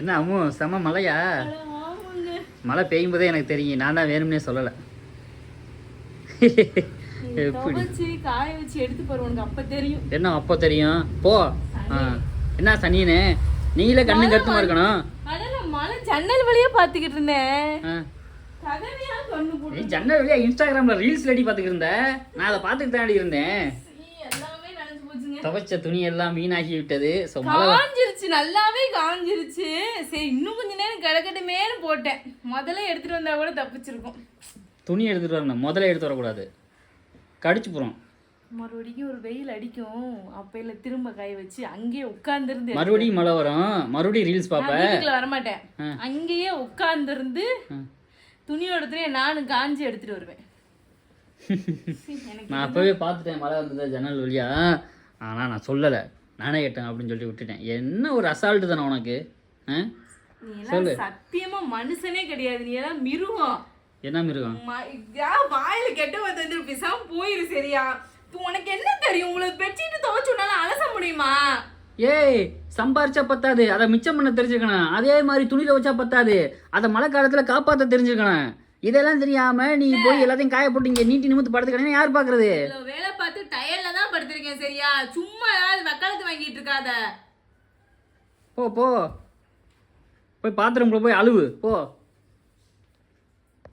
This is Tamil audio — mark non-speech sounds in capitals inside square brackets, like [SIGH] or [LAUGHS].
என்ன அம்மு செம மழையா? மழை பெய்யும் போதே எனக்கு தெரியும். நான் தான் வேணும்னே சொல்லலை. காய வச்சு எடுத்து பாரு உனக்கு அப்ப தெரியும். என்ன அப்போ தெரியும்? போ. என்ன சனியனே? நீங்களே கண்ணு கருத்துமா இருக்கணும். மழை ஜன்னல் வழியா பாத்துக்கிட்டு இருந்தேன் ஜன்னல் வழியா இன்ஸ்டாகிராமில் ரீல்ஸ் ரெடி பார்த்துக்கிட்டு இருந்த? நான் அதை பார்த்துட்டு தாண்டி இருந்தேன். போச்சுங்க. துவைச்ச துணி எல்லாம் வீணாகி விட்டது ஸோ காஞ்சிருச்சு நல்லாவே காஞ்சிருச்சு. சரி இன்னும் கொஞ்ச நேரம் கிடக்கட்டுமேன்னு போட்டேன். முதல்ல எடுத்துட்டு வந்தா கூட தப்பிச்சிருக்கும். துணி எடுத்துகிட்டு வரணும். முதல்ல எடுத்து வரக்கூடாது. கடிச்சு போகிறோம் மறுபடியும் ஒரு வெயில் அடிக்கும். அப்பையில திரும்ப காய வச்சு அங்கேயே உட்கார்ந்துருந்து மறுபடியும் மழை வரும். மறுபடியும் ரீல்ஸ் பார்ப்பேன் வரமாட்டேன். அங்கேயே உட்கார்ந்துருந்து ஆ. துணி எடுத்துட்டு நானும் காஞ்சி எடுத்துட்டு வருவேன். [LAUGHS] நான் அப்போவே பார்த்துட்டேன். மழை வந்தது ஜன்னல் வழியா. ஆனால் நான் சொல்லலை. நானே கேட்டேன் அப்படின்னு சொல்லிட்டு விட்டுட்டேன். என்ன ஒரு அசால்ட்டு தானே உனக்கு? ஆ? நீ எல்லாம் சத்தியமா மனுஷனே கிடையாது. நீ எல்லாம் மிருகம். என்ன மிருகம்? வாயில கெட்ட வந்து பேசாம போயிரு சரியா. உனக்கு என்ன தெரியும்? உங்களுக்கு பெட்ஷீட் துவைச்சுனாலும் அலச முடியுமா? ஏய் சம்பாரிச்சா பத்தாது. அதை மிச்சம் பண்ண தெரிஞ்சுக்கணும். அதே மாதிரி துணியில வச்சா பத்தாது. அதை மழை காலத்தில் காப்பாற்ற தெரிஞ்சுக்கணும். இதெல்லாம் தெரியாம நீ போய் எல்லாத்தையும் காய போட்டு இங்கே நீட்டி நிமித்து படுத்துக்கணும் யார் இவ்வளவு வேலை பார்த்து டயர்ல தான் படுத்திருக்கேன் சரியா? சும்மா ஏதாவது வக்காலத்து வாங்கிட்டு இருக்காத. போ போ. போய் பாத்திரம்குள்ள போய் அழுவு போ.